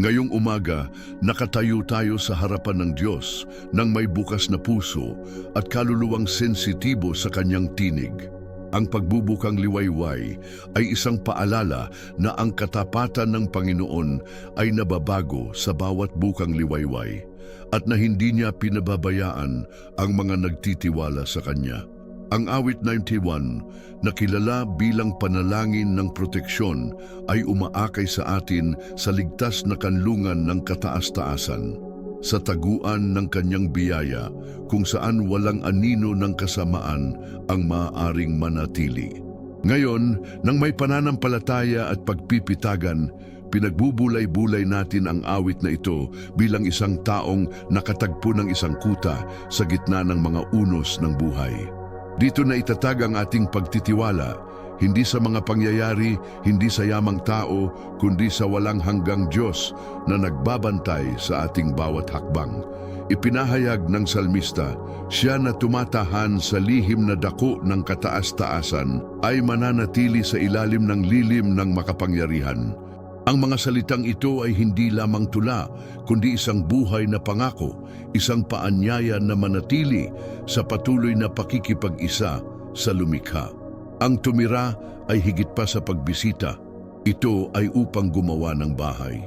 Ngayong umaga, nakatayo tayo sa harapan ng Diyos ng may bukas na puso at kaluluwang sensitibo sa kanyang tinig. Ang pagbubukang liwayway ay isang paalala na ang katapatan ng Panginoon ay nababago sa bawat bukang liwayway at na hindi niya pinababayaan ang mga nagtitiwala sa Kanya. Ang awit 91 na kilala bilang panalangin ng proteksyon ay umaakay sa atin sa ligtas na kanlungan ng kataas-taasan, sa taguan ng kanyang biyaya kung saan walang anino ng kasamaan ang maaaring manatili. Ngayon, nang may pananampalataya at pagpipitagan, pinagbubulay-bulay natin ang awit na ito bilang isang taong nakatagpo ng isang kuta sa gitna ng mga unos ng buhay. Dito na itatag ang ating pagtitiwala, hindi sa mga pangyayari, hindi sa yamang tao, kundi sa walang hanggang Diyos na nagbabantay sa ating bawat hakbang. Ipinahayag ng salmista, siya na tumatahan sa lihim na dako ng kataas-taasan ay mananatili sa ilalim ng lilim ng makapangyarihan. Ang mga salitang ito ay hindi lamang tula, kundi isang buhay na pangako, isang paanyaya na manatili sa patuloy na pakikipag-isa sa lumikha. Ang tumira ay higit pa sa pagbisita. Ito ay upang gumawa ng bahay.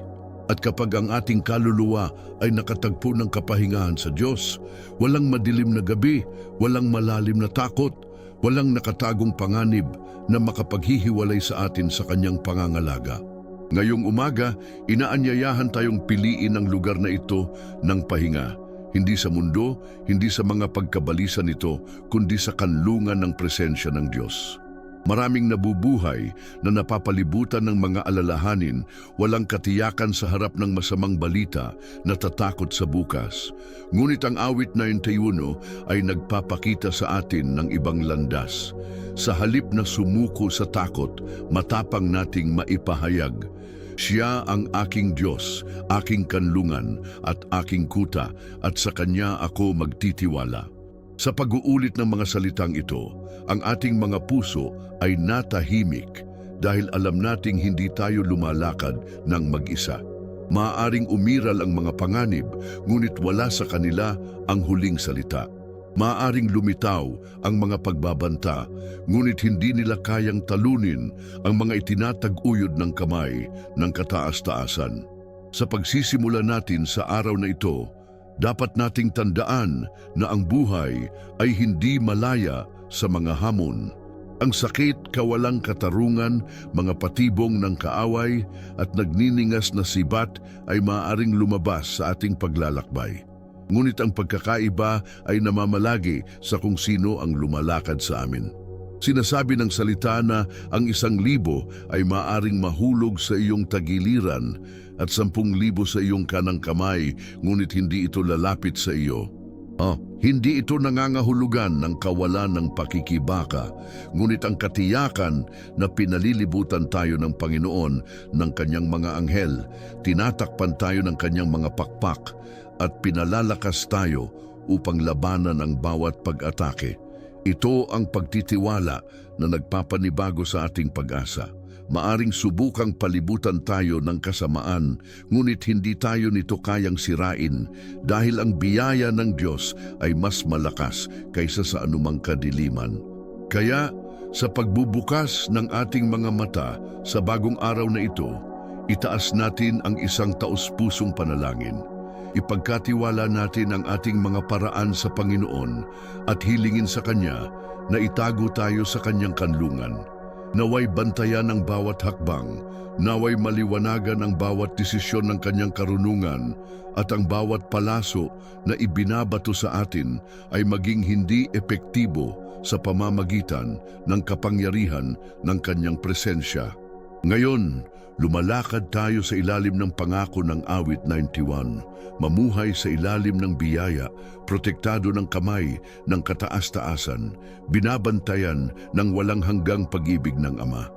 At kapag ang ating kaluluwa ay nakatagpo ng kapahingahan sa Diyos, walang madilim na gabi, walang malalim na takot, walang nakatagong panganib na makapaghihiwalay sa atin sa kanyang pangangalaga. Ngayong umaga, inaanyayahan tayong piliin ang lugar na ito ng pahinga. Hindi sa mundo, hindi sa mga pagkabalisa nito, kundi sa kanlungan ng presensya ng Diyos. Maraming nabubuhay na napapalibutan ng mga alalahanin, walang katiyakan sa harap ng masamang balita, natatakot sa bukas. Ngunit ang awit 91 ay nagpapakita sa atin ng ibang landas. Sa halip na sumuko sa takot, matapang nating maipahayag, siya ang aking Diyos, aking kanlungan at aking kuta at sa Kanya ako magtitiwala. Sa pag-uulit ng mga salitang ito, ang ating mga puso ay natahimik dahil alam nating hindi tayo lumalakad ng mag-isa. Maaaring umiral ang mga panganib, ngunit wala sa kanila ang huling salita. Maaaring lumitaw ang mga pagbabanta, ngunit hindi nila kayang talunin ang mga itinatag-uyod ng kamay ng kataas-taasan. Sa pagsisimula natin sa araw na ito, dapat nating tandaan na ang buhay ay hindi malaya sa mga hamon. Ang sakit, kawalang katarungan, mga patibong ng kaaway at nagniningas na sibat ay maaaring lumabas sa ating paglalakbay. Ngunit ang pagkakaiba ay namamalagi sa kung sino ang lumalakad sa amin. Sinasabi ng salita na ang isang libo ay maaring mahulog sa iyong tagiliran at sampung libo sa iyong kanang kamay, ngunit hindi ito lalapit sa iyo. Ah, hindi ito nangangahulugan ng kawalan ng pakikibaka, ngunit ang katiyakan na pinalilibutan tayo ng Panginoon ng kanyang mga anghel, tinatakpan tayo ng kanyang mga pakpak, at pinalalakas tayo upang labanan ang bawat pag-atake. Ito ang pagtitiwala na nagpapanibago sa ating pag-asa. Maaring subukang palibutan tayo ng kasamaan, ngunit hindi tayo nito kayang sirain dahil ang biyaya ng Diyos ay mas malakas kaysa sa anumang kadiliman. Kaya, sa pagbubukas ng ating mga mata sa bagong araw na ito, itaas natin ang isang taus-pusong panalangin. Ipagkatiwala natin ang ating mga paraan sa Panginoon at hilingin sa Kanya na itago tayo sa Kanyang kanlungan. Naway bantayan ang bawat hakbang, naway maliwanagan ang bawat desisyon ng Kanyang karunungan at ang bawat palaso na ibinabato sa atin ay maging hindi epektibo sa pamamagitan ng kapangyarihan ng Kanyang presensya. Ngayon, lumalakad tayo sa ilalim ng pangako ng awit 91, mamuhay sa ilalim ng biyaya, protektado ng kamay ng kataas-taasan, binabantayan ng walang hanggang pag-ibig ng Ama.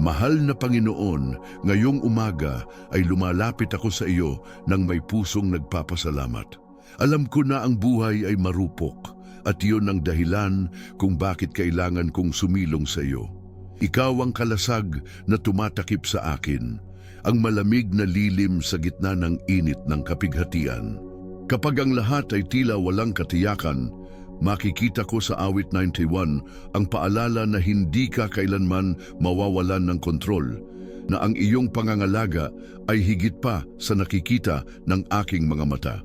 Mahal na Panginoon, ngayong umaga ay lumalapit ako sa iyo ng may pusong nagpapasalamat. Alam ko na ang buhay ay marupok at iyon ang dahilan kung bakit kailangan kong sumilong sa iyo. Ikaw ang kalasag na tumatakip sa akin. ang malamig na lilim sa gitna ng init ng kapighatian. Kapag ang lahat ay tila walang katiyakan, makikita ko sa awit 91 ang paalala na hindi ka kailanman mawawalan ng kontrol, na ang iyong pangangalaga ay higit pa sa nakikita ng aking mga mata.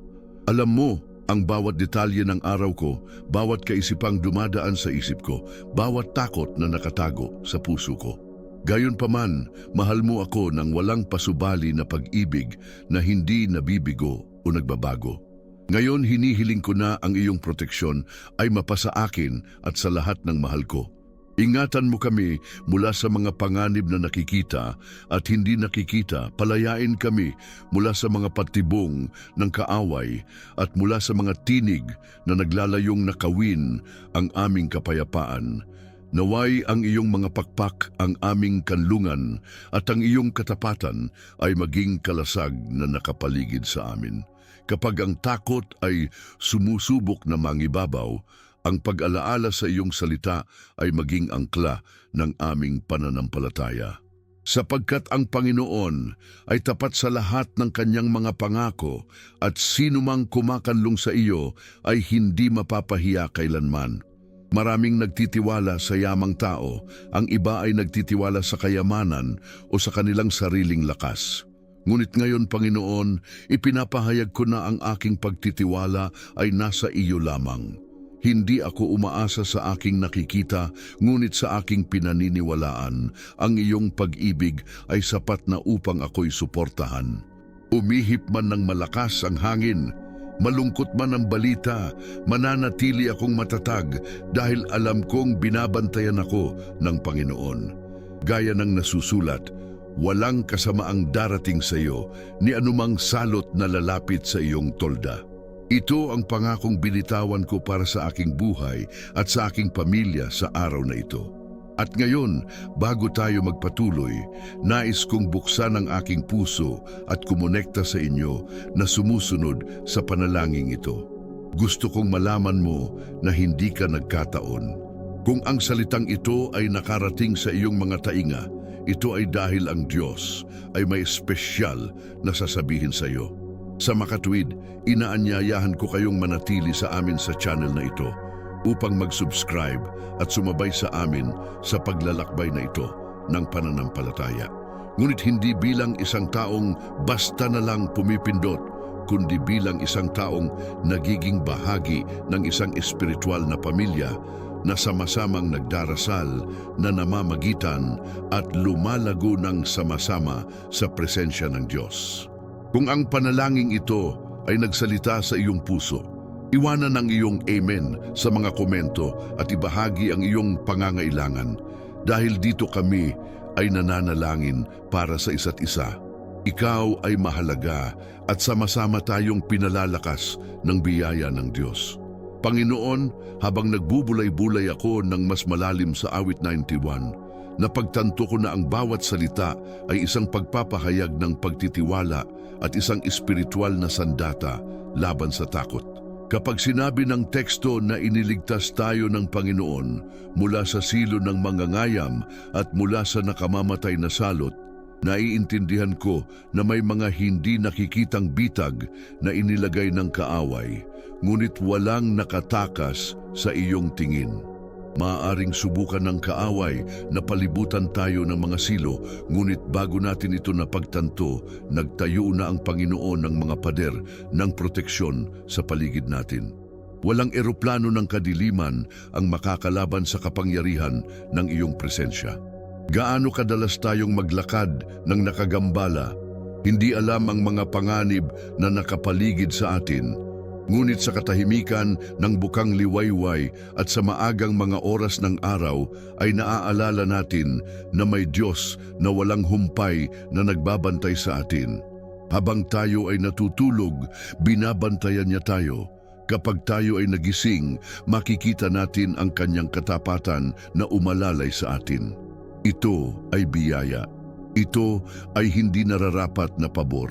Alam mo, ang bawat detalye ng araw ko, bawat kaisipang dumadaan sa isip ko, bawat takot na nakatago sa puso ko. Gayon paman, mahal mo ako ng walang pasubali na pag-ibig na hindi nabibigo o nagbabago. Ngayon hinihiling ko na ang iyong proteksyon ay mapasa akin at sa lahat ng mahal ko. Ingatan mo kami mula sa mga panganib na nakikita at hindi nakikita. Palayain kami mula sa mga patibong ng kaaway at mula sa mga tinig na naglalayong nakawin ang aming kapayapaan. Naway ang iyong mga pakpak ang aming kanlungan at ang iyong katapatan ay maging kalasag na nakapaligid sa amin. Kapag ang takot ay sumusubok na mangibabaw, ang pag-alaala sa iyong salita ay maging angkla ng aming pananampalataya. Sapagkat ang Panginoon ay tapat sa lahat ng kanyang mga pangako at sino mang kumakanlong sa iyo ay hindi mapapahiya kailanman. Maraming nagtitiwala sa yamang tao, ang iba ay nagtitiwala sa kayamanan o sa kanilang sariling lakas. Ngunit ngayon, Panginoon, ipinapahayag ko na ang aking pagtitiwala ay nasa iyo lamang. Hindi ako umaasa sa aking nakikita, ngunit sa aking pinaniniwalaan, ang iyong pag-ibig ay sapat na upang ako'y suportahan. Umihip man ng malakas ang hangin, malungkot man ang balita, mananatili akong matatag dahil alam kong binabantayan ako ng Panginoon. Gaya ng nasusulat, walang kasamaang darating sa iyo ni anumang salot na lalapit sa iyong tolda. Ito ang pangakong binitawan ko para sa aking buhay at sa aking pamilya sa araw na ito. At ngayon, bago tayo magpatuloy, nais kong buksan ang aking puso at kumonekta sa inyo na sumusunod sa panalangin ito. Gusto kong malaman mo na hindi ka nagkataon. Kung ang salitang ito ay nakarating sa iyong mga tainga, ito ay dahil ang Diyos ay may espesyal na sasabihin sa iyo. Sa makatwid, inaanyayahan ko kayong manatili sa amin sa channel na ito upang mag-subscribe at sumabay sa amin sa paglalakbay na ito ng pananampalataya. Ngunit hindi bilang isang taong basta na lang pumipindot, kundi bilang isang taong nagiging bahagi ng isang espiritual na pamilya na sama-samang nagdarasal na namamagitan at lumalago ng sama-sama sa presensya ng Diyos. Kung ang panalangin ito ay nagsalita sa iyong puso, iwanan ang iyong amen sa mga komento at ibahagi ang iyong pangangailangan dahil dito kami ay nananalangin para sa isa't isa. Ikaw ay mahalaga at sama-sama tayong pinalalakas ng biyaya ng Diyos. Panginoon, habang nagbubulay-bulay ako ng mas malalim sa awit 91, napagtanto ko na ang bawat salita ay isang pagpapahayag ng pagtitiwala at isang espiritual na sandata laban sa takot. Kapag sinabi ng teksto na iniligtas tayo ng Panginoon mula sa silo ng mangangayam at mula sa nakamamatay na salot, naiintindihan ko na may mga hindi nakikitang bitag na inilagay ng kaaway, ngunit walang nakatakas sa iyong tingin. Maaaring subukan ng kaaway na palibutan tayo ng mga silo, ngunit bago natin ito napagtanto, nagtayo na ang Panginoon ng mga pader ng proteksyon sa paligid natin. Walang eroplano ng kadiliman ang makakalaban sa kapangyarihan ng iyong presensya. Gaano kadalas tayong maglakad ng nakagambala, hindi alam ang mga panganib na nakapaligid sa atin, Ngunit sa katahimikan ng bukang liwayway at sa maagang mga oras ng araw ay naaalala natin na may Diyos na walang humpay na nagbabantay sa atin. Habang tayo ay natutulog, binabantayan niya tayo. Kapag tayo ay nagising, makikita natin ang kanyang katapatan na umalalay sa atin. Ito ay biyaya. Ito ay hindi nararapat na pabor.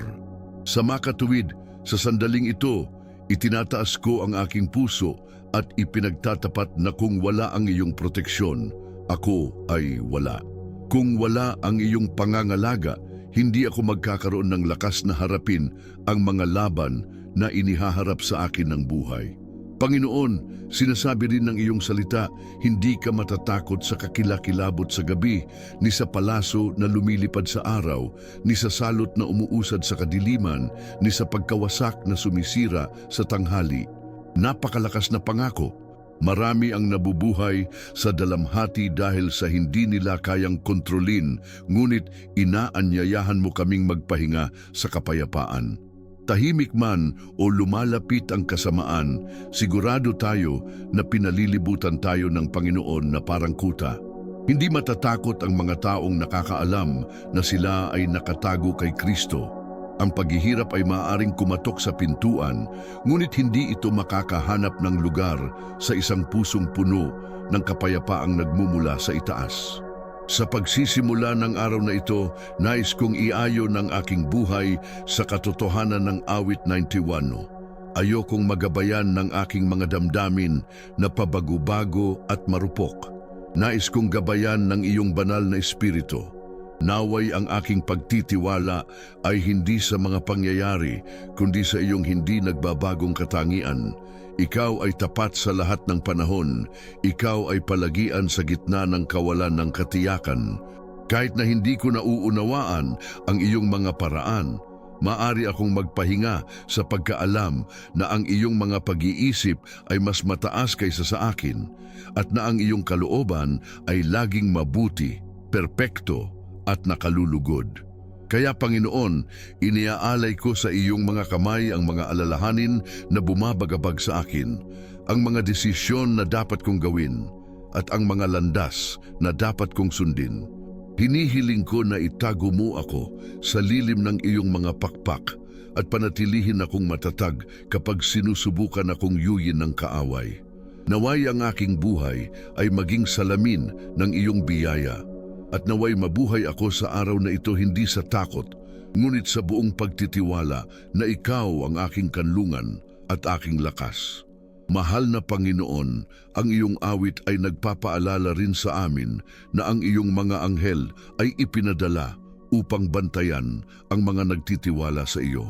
Sa makatuwid, sa sandaling ito, Itinataas ko ang aking puso at ipinagtatapat na kung wala ang iyong proteksyon, ako ay wala. Kung wala ang iyong pangangalaga, hindi ako magkakaroon ng lakas na harapin ang mga laban na inihaharap sa akin ng buhay. Panginoon, sinasabi rin ng iyong salita, hindi ka matatakot sa kakilakilabot sa gabi, ni sa palaso na lumilipad sa araw, ni sa salot na umuusad sa kadiliman, ni sa pagkawasak na sumisira sa tanghali. Napakalakas na pangako. Marami ang nabubuhay sa dalamhati dahil sa hindi nila kayang kontrolin, ngunit inaanyayahan mo kaming magpahinga sa kapayapaan. Tahimik man o lumalapit ang kasamaan, sigurado tayo na pinalilibutan tayo ng Panginoon na parang kuta. Hindi matatakot ang mga taong nakakaalam na sila ay nakatago kay Kristo. Ang paghihirap ay maaaring kumatok sa pintuan, ngunit hindi ito makakahanap ng lugar sa isang pusong puno ng kapayapaang nagmumula sa itaas. Sa pagsisimula ng araw na ito, nais kong iayo ng aking buhay sa katotohanan ng awit 91. Ayokong magabayan ng aking mga damdamin na pabago-bago at marupok. Nais kong gabayan ng iyong banal na espiritu. Naway ang aking pagtitiwala ay hindi sa mga pangyayari, kundi sa iyong hindi nagbabagong katangian. Ikaw ay tapat sa lahat ng panahon. Ikaw ay palagian sa gitna ng kawalan ng katiyakan. Kahit na hindi ko nauunawaan ang iyong mga paraan, maari akong magpahinga sa pagkaalam na ang iyong mga pag-iisip ay mas mataas kaysa sa akin at na ang iyong kalooban ay laging mabuti, perpekto at nakalulugod. Kaya Panginoon, iniaalay ko sa iyong mga kamay ang mga alalahanin na bumabagabag sa akin, ang mga desisyon na dapat kong gawin, at ang mga landas na dapat kong sundin. Hinihiling ko na itago mo ako sa lilim ng iyong mga pakpak at panatilihin akong matatag kapag sinusubukan akong yuyin ng kaaway. Naway ang aking buhay ay maging salamin ng iyong biyaya at naway mabuhay ako sa araw na ito hindi sa takot, ngunit sa buong pagtitiwala na ikaw ang aking kanlungan at aking lakas. Mahal na Panginoon, ang iyong awit ay nagpapaalala rin sa amin na ang iyong mga anghel ay ipinadala upang bantayan ang mga nagtitiwala sa iyo.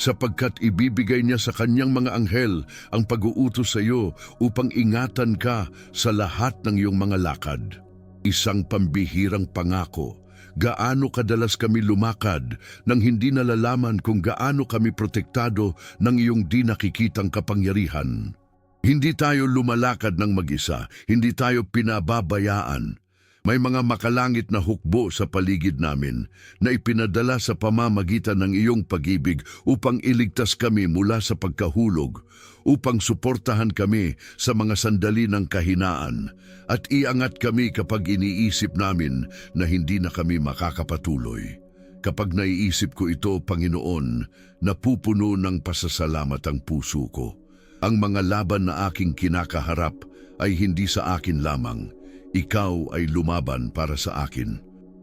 Sapagkat ibibigay niya sa kanyang mga anghel ang pag-uutos sa iyo upang ingatan ka sa lahat ng iyong mga lakad. Isang pambihirang pangako. Gaano kadalas kami lumakad nang hindi nalalaman kung gaano kami protektado ng iyong di nakikitang kapangyarihan. Hindi tayo lumalakad ng mag-isa, hindi tayo pinababayaan. May mga makalangit na hukbo sa paligid namin na ipinadala sa pamamagitan ng iyong pag-ibig upang iligtas kami mula sa pagkahulog, upang suportahan kami sa mga sandali ng kahinaan, at iangat kami kapag iniisip namin na hindi na kami makakapatuloy. Kapag naiisip ko ito, Panginoon, napupuno ng pasasalamat ang puso ko. Ang mga laban na aking kinakaharap ay hindi sa akin lamang, ikaw ay lumaban para sa akin.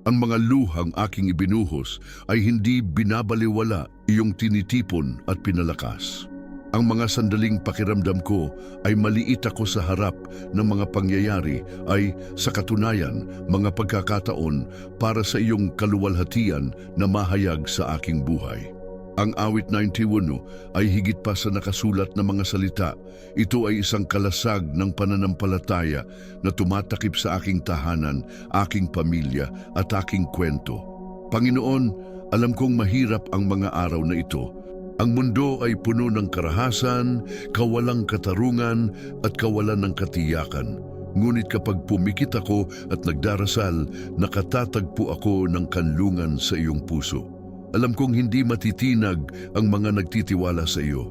Ang mga luhang aking ibinuhos ay hindi binabaliwala iyong tinitipon at pinalakas. Ang mga sandaling pakiramdam ko ay maliit ako sa harap ng mga pangyayari ay sa katunayan mga pagkakataon para sa iyong kaluwalhatian na mahayag sa aking buhay. Ang awit 91 ay higit pa sa nakasulat na mga salita. Ito ay isang kalasag ng pananampalataya na tumatakip sa aking tahanan, aking pamilya at aking kwento. Panginoon, alam kong mahirap ang mga araw na ito. Ang mundo ay puno ng karahasan, kawalang katarungan at kawalan ng katiyakan. Ngunit kapag pumikit ako at nagdarasal, nakatatagpo ako ng kanlungan sa iyong puso. Alam kong hindi matitinag ang mga nagtitiwala sa iyo.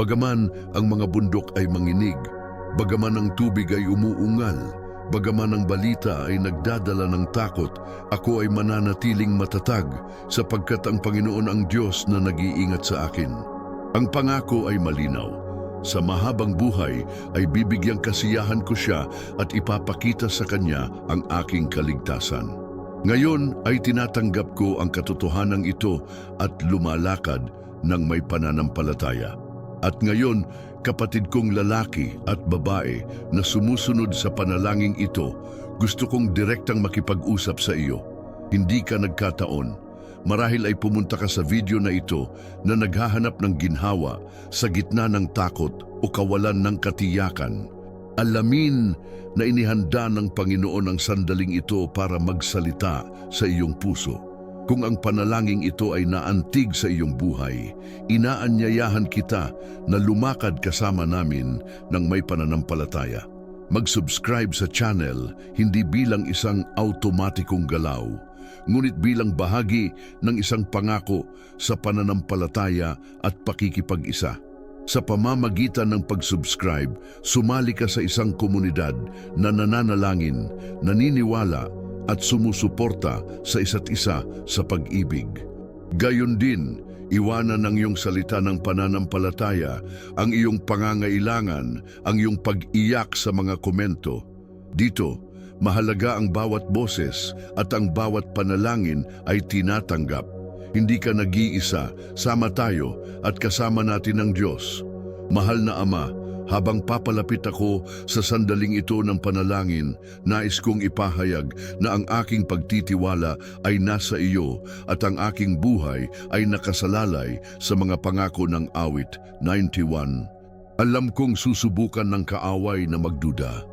Bagaman ang mga bundok ay manginig, bagaman ang tubig ay umuungal, bagaman ang balita ay nagdadala ng takot, ako ay mananatiling matatag sapagkat ang Panginoon ang Diyos na nag-iingat sa akin. Ang pangako ay malinaw. Sa mahabang buhay ay bibigyang kasiyahan ko siya at ipapakita sa kanya ang aking kaligtasan. Ngayon ay tinatanggap ko ang katotohanan ito at lumalakad ng may pananampalataya. At ngayon, kapatid kong lalaki at babae na sumusunod sa panalangin ito, gusto kong direktang makipag-usap sa iyo. Hindi ka nagkataon. Marahil ay pumunta ka sa video na ito na naghahanap ng ginhawa sa gitna ng takot o kawalan ng katiyakan. Alamin na inihanda ng Panginoon ang sandaling ito para magsalita sa iyong puso. Kung ang panalangin ito ay naantig sa iyong buhay, inaanyayahan kita na lumakad kasama namin ng may pananampalataya. Mag-subscribe sa channel hindi bilang isang automatikong galaw, ngunit bilang bahagi ng isang pangako sa pananampalataya at pakikipag-isa. Sa pamamagitan ng pag-subscribe, sumali ka sa isang komunidad na nananalangin, naniniwala at sumusuporta sa isa't isa sa pag-ibig. Gayon din, iwanan ng iyong salita ng pananampalataya ang iyong pangangailangan, ang iyong pag-iyak sa mga komento. Dito, mahalaga ang bawat boses at ang bawat panalangin ay tinatanggap. Hindi ka nag-iisa, sama tayo at kasama natin ang Diyos. Mahal na Ama, habang papalapit ako sa sandaling ito ng panalangin, nais kong ipahayag na ang aking pagtitiwala ay nasa iyo at ang aking buhay ay nakasalalay sa mga pangako ng awit 91. Alam kong susubukan ng kaaway na magduda.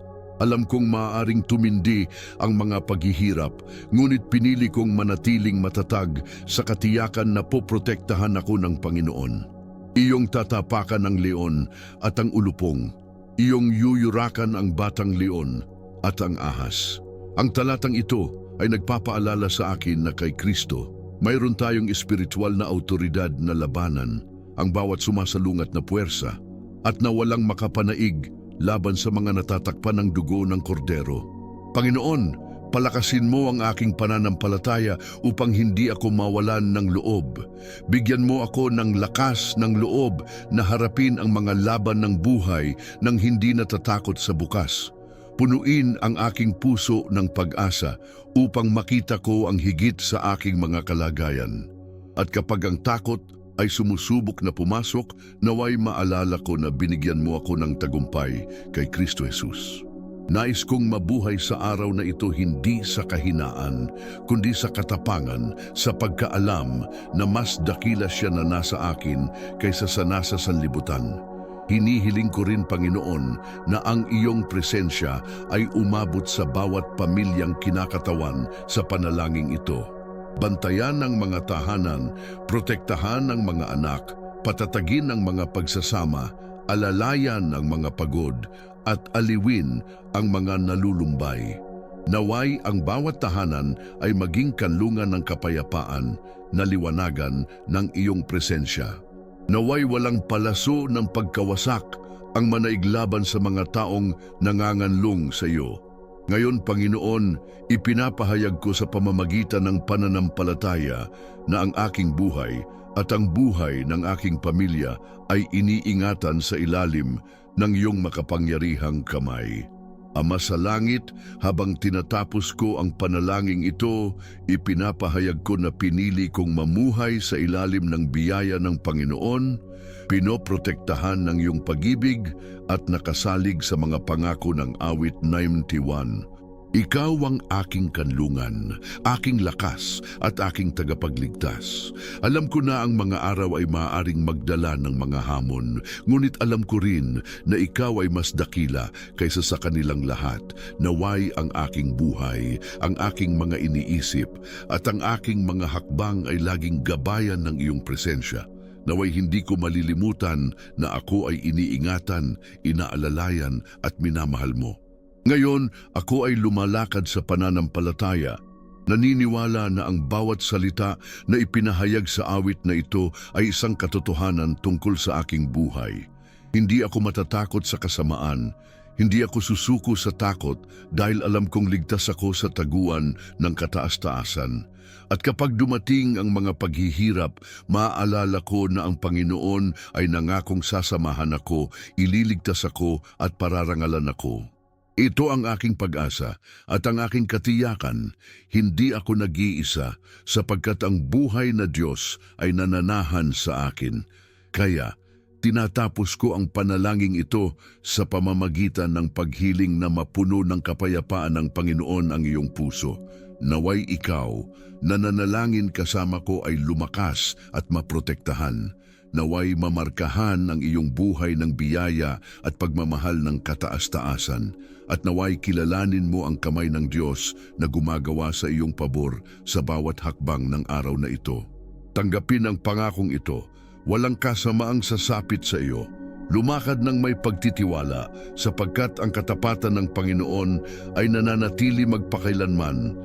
Alam kong maaaring tumindi ang mga paghihirap, ngunit pinili kong manatiling matatag sa katiyakan na poprotektahan ako ng Panginoon. Iyong tatapakan ang leon at ang ulupong. Iyong yuyurakan ang batang leon at ang ahas. Ang talatang ito ay nagpapaalala sa akin na kay Kristo, mayroon tayong espiritual na autoridad na labanan ang bawat sumasalungat na puwersa at na walang makapanaig laban sa mga natatakpan ng dugo ng kordero. Panginoon, palakasin mo ang aking pananampalataya upang hindi ako mawalan ng loob. Bigyan mo ako ng lakas ng loob na harapin ang mga laban ng buhay nang hindi natatakot sa bukas. Punuin ang aking puso ng pag-asa upang makita ko ang higit sa aking mga kalagayan. At kapag ang takot ay sumusubok na pumasok, naway maalala ko na binigyan mo ako ng tagumpay kay Kristo Jesus. Nais kong mabuhay sa araw na ito hindi sa kahinaan, kundi sa katapangan, sa pagkaalam na mas dakila siya na nasa akin kaysa sa nasa sanlibutan. Hinihiling ko rin, Panginoon, na ang iyong presensya ay umabot sa bawat pamilyang kinakatawan sa panalangin ito. Bantayan ang mga tahanan, protektahan ang mga anak, patatagin ang mga pagsasama, alalayan ang mga pagod, at aliwin ang mga nalulumbay. Naway ang bawat tahanan ay maging kanlungan ng kapayapaan na liwanagan ng iyong presensya. Naway walang palaso ng pagkawasak ang manaiglaban sa mga taong nanganganlong sa iyo. Ngayon, Panginoon, ipinapahayag ko sa pamamagitan ng pananampalataya na ang aking buhay at ang buhay ng aking pamilya ay iniingatan sa ilalim ng iyong makapangyarihang kamay. Ama sa langit, habang tinatapos ko ang panalangin ito, ipinapahayag ko na pinili kong mamuhay sa ilalim ng biyaya ng Panginoon, pinoprotektahan ng iyong pag-ibig at nakasalig sa mga pangako ng awit 91. Ikaw ang aking kanlungan, aking lakas at aking tagapagligtas. Alam ko na ang mga araw ay maaaring magdala ng mga hamon, ngunit alam ko rin na ikaw ay mas dakila kaysa sa kanilang lahat. Naway ang aking buhay, ang aking mga iniisip at ang aking mga hakbang ay laging gabayan ng iyong presensya. Naway hindi ko malilimutan na ako ay iniingatan, inaalalayan at minamahal mo. Ngayon, ako ay lumalakad sa pananampalataya. Naniniwala na ang bawat salita na ipinahayag sa awit na ito ay isang katotohanan tungkol sa aking buhay. Hindi ako matatakot sa kasamaan. Hindi ako susuko sa takot dahil alam kong ligtas ako sa taguan ng kataas-taasan. At kapag dumating ang mga paghihirap, maaalala ko na ang Panginoon ay nangakong sasamahan ako, ililigtas ako at pararangalan ako. Ito ang aking pag-asa at ang aking katiyakan, hindi ako nag-iisa sapagkat ang buhay na Diyos ay nananahan sa akin. Kaya, tinatapos ko ang panalangin ito sa pamamagitan ng paghiling na mapuno ng kapayapaan ng Panginoon ang iyong puso. Naway ikaw, na nanalangin kasama ko ay lumakas at maprotektahan. Naway mamarkahan ang iyong buhay ng biyaya at pagmamahal ng kataas-taasan. At naway kilalanin mo ang kamay ng Diyos na gumagawa sa iyong pabor sa bawat hakbang ng araw na ito. Tanggapin ang pangakong ito. Walang kasamaang sasapit sa iyo. Lumakad ng may pagtitiwala sapagkat ang katapatan ng Panginoon ay nananatili magpakailanman